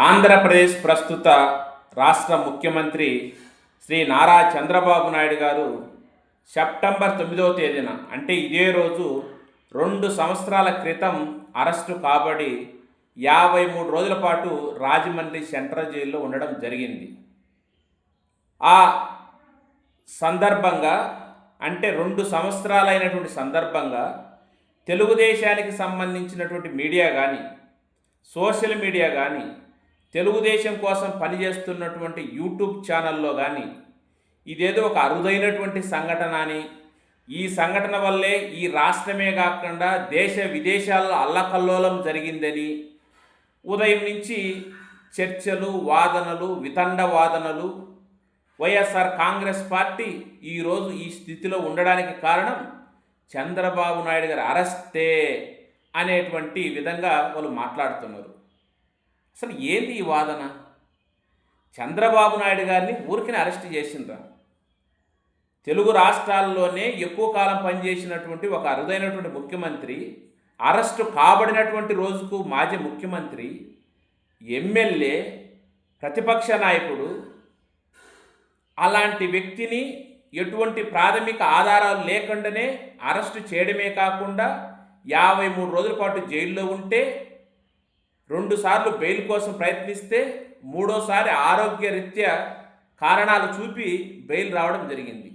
ఆంధ్రప్రదేశ్ ప్రస్తుత రాష్ట్ర ముఖ్యమంత్రి శ్రీ నారా చంద్రబాబు నాయుడు గారు సెప్టెంబర్ తొమ్మిదవ తేదీన అంటే ఇదే రోజు రెండు సంవత్సరాల క్రితం అరెస్టు కాబడి యాభై మూడు రోజుల పాటు రాజమండ్రి సెంట్రల్ జైల్లో ఉండడం జరిగింది. ఆ సందర్భంగా అంటే రెండు సంవత్సరాలైనటువంటి సందర్భంగా తెలుగుదేశానికి సంబంధించినటువంటి మీడియా కానీ సోషల్ మీడియా కానీ తెలుగుదేశం కోసం పనిచేస్తున్నటువంటి యూట్యూబ్ ఛానల్లో కానీ ఇదేదో ఒక అరుదైనటువంటి సంఘటన అని ఈ సంఘటన వల్లే ఈ రాష్ట్రమే కాకుండా దేశ విదేశాల్లో అల్లకల్లోలం జరిగిందని ఉదయం నుంచి చర్చలు వాదనలు వితండ వాదనలు వైఎస్ఆర్ కాంగ్రెస్ పార్టీ ఈరోజు ఈ స్థితిలో ఉండడానికి కారణం చంద్రబాబు నాయుడు గారి అరెస్టే అనేటువంటి విధంగా వాళ్ళు మాట్లాడుతున్నారు. అసలు ఏంది ఈ వాదన? చంద్రబాబు నాయుడు గారిని ఊరికిని అరెస్ట్ చేసిందా తెలుగు రాష్ట్రాల్లోనే ఎక్కువ కాలం పనిచేసినటువంటి ఒక అరుదైనటువంటి ముఖ్యమంత్రి అరెస్టు కాబడినటువంటి రోజుకు మాజీ ముఖ్యమంత్రి ఎమ్మెల్యే ప్రతిపక్ష నాయకుడు అలాంటి వ్యక్తిని ఎటువంటి ప్రాథమిక ఆధారాలు లేకుండానే అరెస్టు చేయడమే కాకుండా యాభై మూడు రోజుల పాటు జైల్లో ఉంటే రెండుసార్లు బెయిల్ కోసం ప్రయత్నిస్తే మూడోసారి ఆరోగ్యరీత్యా కారణాలు చూపి బెయిల్ రావడం జరిగింది.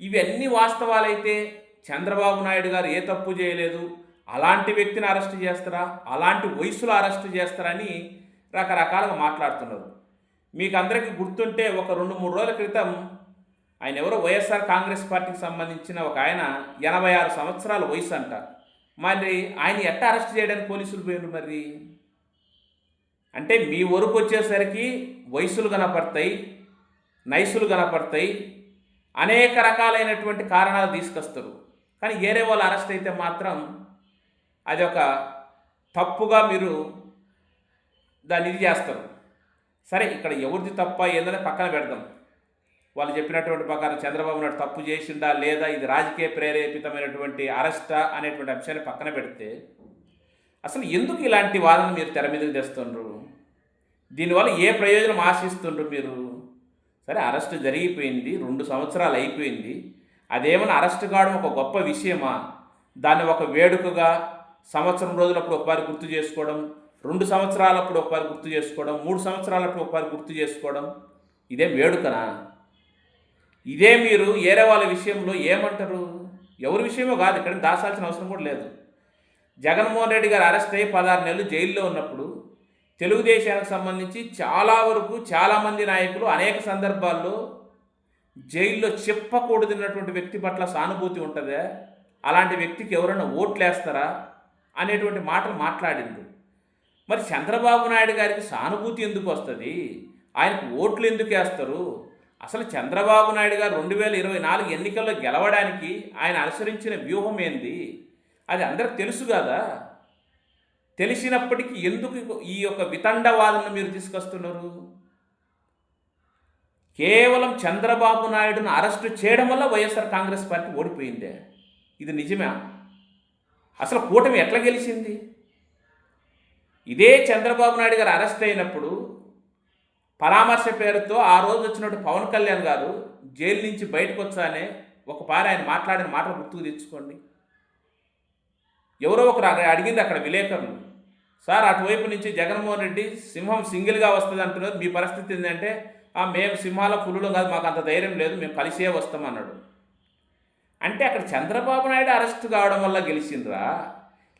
ఇవన్నీ వాస్తవాలైతే చంద్రబాబు నాయుడు గారు ఏ తప్పు చేయలేదు అలాంటి వ్యక్తిని అరెస్ట్ చేస్తారా అలాంటి వయసులో అరెస్ట్ చేస్తారని రకరకాలుగా మాట్లాడుతున్నారు. మీకు అందరికీ గుర్తుంటే ఒక రెండు మూడు రోజుల క్రితం ఆయన ఎవరో వైఎస్ఆర్ కాంగ్రెస్ పార్టీకి సంబంధించిన ఒక ఆయన ఎనభై ఆరు సంవత్సరాల వయసు అంట. మరి ఆయన ఎట్ట అరెస్ట్ చేయడానికి పోలీసులు పోయినారు మరి? అంటే మీ వరకు వచ్చేసరికి వయసులు కనపడతాయి నైసులు కనపడతాయి అనేక రకాలైనటువంటి కారణాలు తీసుకొస్తారు. కానీ ఏరే వాళ్ళు అరెస్ట్ అయితే మాత్రం అది ఒక తప్పుగా మీరు దాన్ని ఇది చేస్తారు. సరే ఇక్కడ ఎవరిది తప్ప ఏందని పక్కన పెడదాం. వాళ్ళు చెప్పినటువంటి ప్రకారం చంద్రబాబు నాయుడు తప్పు చేసిండా లేదా ఇది రాజకీయ ప్రేరేపితమైనటువంటి అరెస్టా అనేటువంటి అంశాన్ని పక్కన పెడితే అసలు ఎందుకు ఇలాంటి వాదన మీరు తెర మీదకి తెస్తుండ్రు? దీనివల్ల ఏ ప్రయోజనం ఆశిస్తుండ్రు మీరు? సరే అరెస్ట్ జరిగిపోయింది రెండు సంవత్సరాలు అయిపోయింది. అదేమైనా అరెస్ట్ కావడం ఒక గొప్ప విషయమా? దాన్ని ఒక వేడుకగా సంవత్సరం రోజులప్పుడు ఒకసారి గుర్తు చేసుకోవడం రెండు సంవత్సరాలప్పుడు ఒకసారి గుర్తు చేసుకోవడం మూడు సంవత్సరాలప్పుడు ఒకసారి గుర్తు చేసుకోవడం ఇదే వేడుకనా? ఇదే మీరు ఏరే వాళ్ళ విషయంలో ఏమంటారు? ఎవరి విషయమో కాదు ఇక్కడ దాచాల్సిన అవసరం కూడా లేదు. జగన్మోహన్ రెడ్డి గారు అరెస్ట్ అయ్యి పదహారు నెలలు జైల్లో ఉన్నప్పుడు తెలుగుదేశానికి సంబంధించి చాలా వరకు చాలామంది నాయకులు అనేక సందర్భాల్లో జైల్లో చెప్పకూడదన్నటువంటి వ్యక్తి పట్ల సానుభూతి ఉంటుందా? అలాంటి వ్యక్తికి ఎవరైనా ఓట్లు వేస్తారా అనేటువంటి మాటలు మాట్లాడింది మరి చంద్రబాబు నాయుడు గారికి సానుభూతి ఎందుకు వస్తుంది? ఆయనకు ఓట్లు ఎందుకు వేస్తారు? అసలు చంద్రబాబు నాయుడు గారు రెండు వేల ఇరవై నాలుగు ఎన్నికల్లో గెలవడానికి ఆయన అనుసరించిన వ్యూహం ఏంది? అది అందరికి తెలుసు కదా. తెలిసినప్పటికీ ఎందుకు ఈ యొక్క వితండవాదనను మీరు తీసుకొస్తున్నారు? కేవలం చంద్రబాబు నాయుడును అరెస్టు చేయడం వల్ల వైఎస్ఆర్ కాంగ్రెస్ పార్టీ ఓడిపోయిందే. ఇది నిజమే? అసలు కూటమి ఎట్లా గెలిచింది? ఇదే చంద్రబాబు నాయుడు గారు అరెస్ట్ అయినప్పుడు పరామర్శ పేరుతో ఆ రోజు వచ్చినట్టు పవన్ కళ్యాణ్ గారు జైలు నుంచి బయటకు వచ్చానే ఒక పారి ఆయన మాట్లాడిన మాటలు గుర్తుకు తెచ్చుకోండి. ఎవరో ఒకరు అక్కడ అడిగింది అక్కడ విలేకరులు. సార్ అటువైపు నుంచి జగన్మోహన్ రెడ్డి సింహం సింగిల్గా వస్తుంది అంటున్నారు. మీ పరిస్థితి ఏంటంటే "ఆ, మేము సింహాల పులులు కాదు మాకు అంత ధైర్యం లేదు మేము కలిసే వస్తామన్నాడు అంటే అక్కడ చంద్రబాబు నాయుడు అరెస్ట్ కావడం వల్ల గెలిచిండ్రా?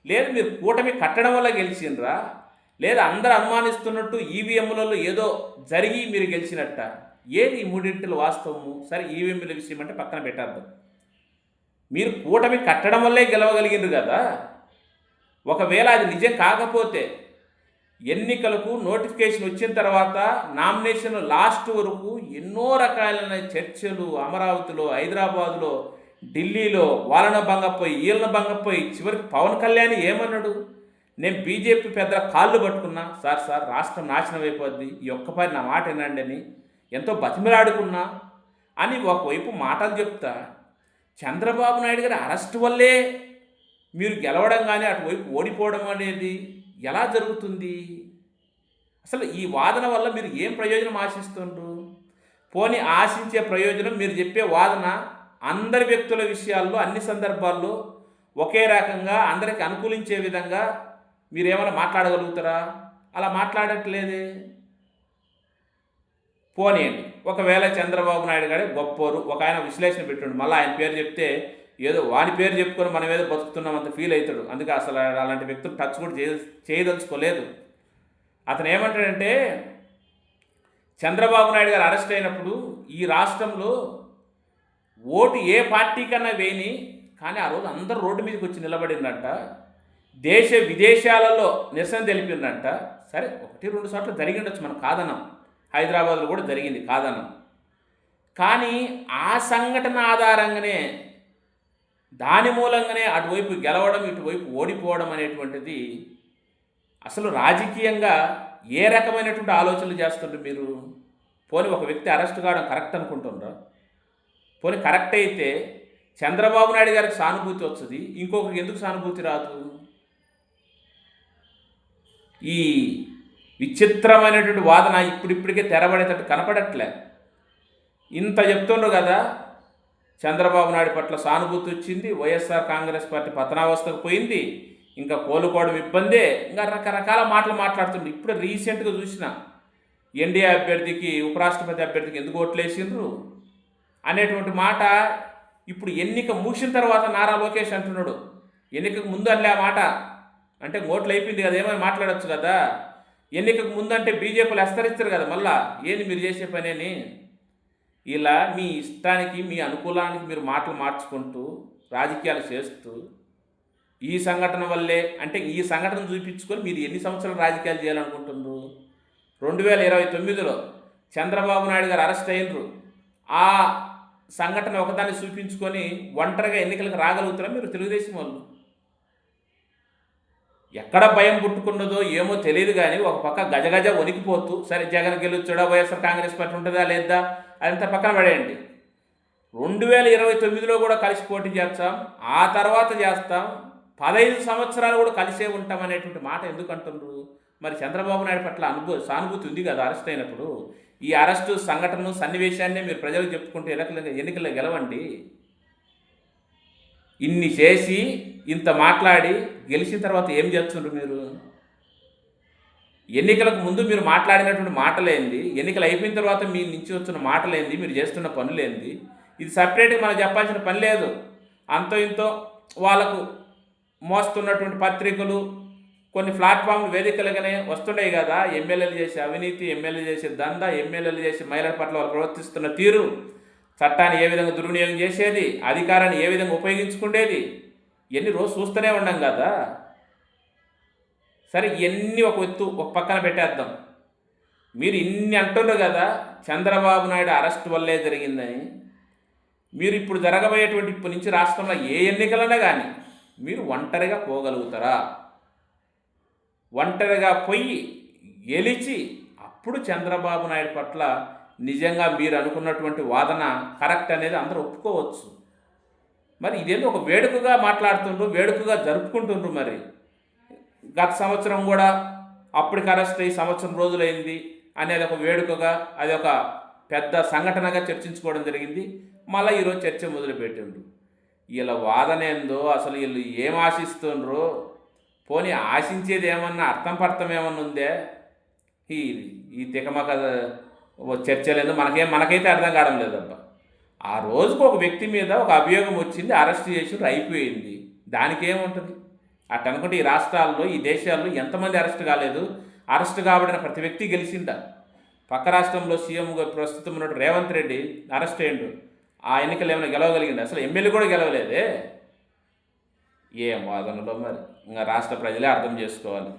లేదు మీరు కూటమి కట్టడం వల్ల గెలిచిండ్రా? లేదా అందరు అనుమానిస్తున్నట్టు ఈవీఎంలలో ఏదో జరిగి మీరు గెలిచినట్ట? ఏది ఈ మూడింటిలో వాస్తవము? సరే ఈవీఎంల విషయం అంటే పక్కన పెట్టేద్దాం. మీరు కూటమి కట్టడం వల్లే గెలవగలిగింది కదా. ఒకవేళ అది నిజం కాకపోతే ఎన్నికలకు నోటిఫికేషన్ వచ్చిన తర్వాత నామినేషన్ లాస్ట్ వరకు ఎన్నో రకాలైన చర్చలు అమరావతిలో హైదరాబాదులో ఢిల్లీలో వాళ్ళను భంగపోయి వీళ్ళని భంగపోయి చివరికి పవన్ కళ్యాణ్ ఏమన్నాడు? నేను బీజేపీ పెద్దల కాళ్ళు పట్టుకున్నా సార్ సార్ రాష్ట్రం నాశనం అయిపోద్ది ఈ ఒక్కపారి నా మాట వినండి అని ఎంతో బతిమిలాడుకున్నా అని ఒకవైపు మాటలు చెప్తా చంద్రబాబు నాయుడు గారి అరెస్ట్ వల్లే మీరు గెలవడం కానీ అటువైపు ఓడిపోవడం అనేది ఎలా జరుగుతుంది? అసలు ఈ వాదన వల్ల మీరు ఏం ప్రయోజనం ఆశిస్తుండ్రు? పోనీ ఆశించే ప్రయోజనం మీరు చెప్పే వాదన అందరి వ్యక్తుల విషయాల్లో అన్ని సందర్భాల్లో ఒకే రకంగా అందరికి అనుకూలించే విధంగా మీరు ఏమైనా మాట్లాడగలుగుతారా? అలా మాట్లాడట్లేదే. పోనీయండి. ఒకవేళ చంద్రబాబు నాయుడు గారే గొప్పోరు ఒక ఆయన విశ్లేషణ పెట్టండి మళ్ళీ ఆయన పేరు చెప్తే ఏదో వాని పేరు చెప్పుకొని మనం ఏదో బతుకుతున్నామంత ఫీల్ అవుతాడు. అందుకే అసలు అలాంటి వ్యక్తులు టచ్ కూడా చేయ చేయదలుచుకోలేదు. అతను ఏమంటాడంటే చంద్రబాబు నాయుడు గారు అరెస్ట్ అయినప్పుడు ఈ రాష్ట్రంలో ఓటు ఏ పార్టీకన్నా వేయని కానీ ఆ రోజు అందరూ రోడ్డు మీదకి వచ్చి నిలబడిందంట. దేశ విదేశాలలో నిరసన తెలిపిందంట. సరే ఒకటి రెండు సార్లు జరిగిండొచ్చు మనం కాదనం హైదరాబాద్లో కూడా జరిగింది కాదనం కానీ ఆ సంఘటన ఆధారంగానే దాని మూలంగానే అటువైపు గెలవడం ఇటువైపు ఓడిపోవడం అనేటువంటిది అసలు రాజకీయంగా ఏ రకమైనటువంటి ఆలోచనలు చేస్తుండ్రు మీరు? పోనీ ఒక వ్యక్తి అరెస్ట్ కావడం కరెక్ట్ అనుకుంటుండ్రా? పోనీ కరెక్ట్ అయితే చంద్రబాబు నాయుడు గారికి సానుభూతి వస్తుంది ఇంకొకరికి ఎందుకు సానుభూతి రాదు? ఈ విచిత్రమైనటువంటి వాదన ఇప్పుడిప్పటికే తెరబడేటట్టు కనపడట్లే. ఇంత చెప్తుండ్రు కదా చంద్రబాబు నాయుడు పట్ల సానుభూతి వచ్చింది వైఎస్ఆర్ కాంగ్రెస్ పార్టీ పతనావస్థకు పోయింది ఇంకా కోలుకోవడం ఇబ్బందే ఇంకా రకరకాల మాటలు మాట్లాడుతుండ్రు. ఇప్పుడు రీసెంట్గా చూసిన ఎన్డీఏ అభ్యర్థికి ఉపరాష్ట్రపతి అభ్యర్థికి ఎందుకు ఓట్లేసిండ్రు అనేటువంటి మాట ఇప్పుడు ఎన్నిక ముగిసిన తర్వాత నారా లోకేష్ అంటున్నాడు. ఎన్నికకు ముందు అల్లే ఆ మాట. అంటే ఓట్లు అయిపోయింది కదా ఏమైనా మాట్లాడొచ్చు కదా? ఎన్నికకు ముందు అంటే బీజేపీలు హెచ్చరిస్తారు కదా మళ్ళా. ఏంది మీరు చేసే పని అని ఇలా మీ ఇష్టానికి మీ అనుకూలానికి మీరు మాటలు మార్చుకుంటూ రాజకీయాలు చేస్తూ ఈ సంఘటన వల్లే అంటే ఈ సంఘటన చూపించుకొని మీరు ఎన్ని సంవత్సరాలు రాజకీయాలు చేయాలనుకుంటున్నారు రెండు వేల ఇరవై తొమ్మిదిలో చంద్రబాబు నాయుడు గారు అరెస్ట్ అయినరు. ఆ సంఘటన ఒకదాన్ని చూపించుకొని ఒంటరిగా ఎన్నికలకు రాగలుగుతారా మీరు తెలుగుదేశం వాళ్ళు? ఎక్కడ భయం పుట్టుకున్నదో ఏమో తెలియదు కానీ ఒక పక్క గజగజ వణికిపోతూ సరే జగన్ గెలుచుడా వైఎస్ఆర్ కాంగ్రెస్ పార్టీ ఉంటుందా లేదా అదంతా పక్కన పడేయండి. రెండు వేల ఇరవై తొమ్మిదిలో కూడా కలిసి పోటీ చేస్తాం ఆ తర్వాత చేస్తాం పదహైదు సంవత్సరాలు కూడా కలిసే ఉంటాం అనేటువంటి మాట ఎందుకు అంటున్నారు? మరి చంద్రబాబు నాయుడు పట్ల అనుభూ సానుభూతి ఉంది కదా అరెస్ట్ అయినప్పుడు. ఈ అరెస్టు సంఘటనను సన్నివేశాన్ని మీరు ప్రజలకు చెప్పుకుంటే ఎన్నికల ఎన్నికల్లో గెలవండి. ఇన్ని చేసి ఇంత మాట్లాడి గెలిచిన తర్వాత ఏం చేస్తుండ్రు మీరు? ఎన్నికలకు ముందు మీరు మాట్లాడినటువంటి మాటలేంది ఎన్నికలు అయిపోయిన తర్వాత మీ నుంచి వచ్చిన మాటలేంది మీరు చేస్తున్న పనులేంది ఇది సపరేట్గా మనం చెప్పాల్సిన పని లేదు. అంతో ఇంతో వాళ్ళకు మోస్తున్నటువంటి పత్రికలు కొన్ని ప్లాట్ఫామ్లు వేదికలుగానే వస్తున్నాయి కదా. ఎమ్మెల్యేలు చేసే అవినీతి ఎమ్మెల్యే చేసే దందా ఎమ్మెల్యేలు చేసే మహిళల పట్ల వాళ్ళు ప్రవర్తిస్తున్న తీరు చట్టాన్ని ఏ విధంగా దుర్వినియోగం చేసేది అధికారాన్ని ఏ విధంగా ఉపయోగించుకునేది ఇవన్నీ రోజు చూస్తూనే ఉండం కదా? సరే ఇవన్నీ ఒక ఎత్తు ఒక పక్కన పెట్టేద్దాం. మీరు ఇన్ని అంటున్నారు కదా చంద్రబాబు నాయుడు అరెస్ట్ వల్లే జరిగిందని. మీరు ఇప్పుడు జరగబోయేటువంటి ఇప్పటి నుంచి రాష్ట్రంలో ఏ ఎన్నికలనే కానీ మీరు ఒంటరిగా పోగలుగుతారా? ఒంటరిగా పోయి గెలిచి అప్పుడు చంద్రబాబు నాయుడు పట్ల నిజంగా మీరు అనుకున్నటువంటి వాదన కరెక్ట్ అనేది అందరూ ఒప్పుకోవచ్చు. మరి ఇదేదో ఒక వేడుకగా మాట్లాడుతుండ్రు వేడుకగా జరుపుకుంటుండ్రు మరి. గత సంవత్సరం కూడా అప్పటికి అరెస్ట్ అయ్యి సంవత్సరం రోజులైంది అనేది ఒక వేడుకగా అది ఒక పెద్ద సంఘటనగా చర్చించుకోవడం జరిగింది. మళ్ళీ ఈరోజు చర్చ మొదలుపెట్టిండ్రు. వీళ్ళ వాదన ఏందో అసలు వీళ్ళు ఏం ఆశిస్తుండ్రో పోనీ ఆశించేది ఏమన్నా అర్థం పర్థం ఏమన్నా ఉందే? ఈ ఈ తికమక చర్చలేదు మనకేం మనకైతే అర్థం కావడం లేదబ్బా. ఆ రోజుకు ఒక వ్యక్తి మీద ఒక అభియోగం వచ్చింది అరెస్ట్ చేసి అయిపోయింది. దానికి ఏముంటుంది అట్ అనుకుంటే ఈ రాష్ట్రాల్లో ఈ దేశాల్లో ఎంతమంది అరెస్ట్ కాలేదు? అరెస్ట్ కాబడిన ప్రతి వ్యక్తి గెలిచిందా పక్క రాష్ట్రంలో సీఎంగా ప్రస్తుతం ఉన్నట్టు రేవంత్ రెడ్డి అరెస్ట్ అయ్యిండు. ఆ ఎన్నికలు ఏమైనా గెలవగలిగింది అసలు ఎమ్మెల్యే కూడా గెలవలేదే? ఏం వాదనలో మరి? ఇంకా రాష్ట్ర ప్రజలే అర్థం చేసుకోవాలి.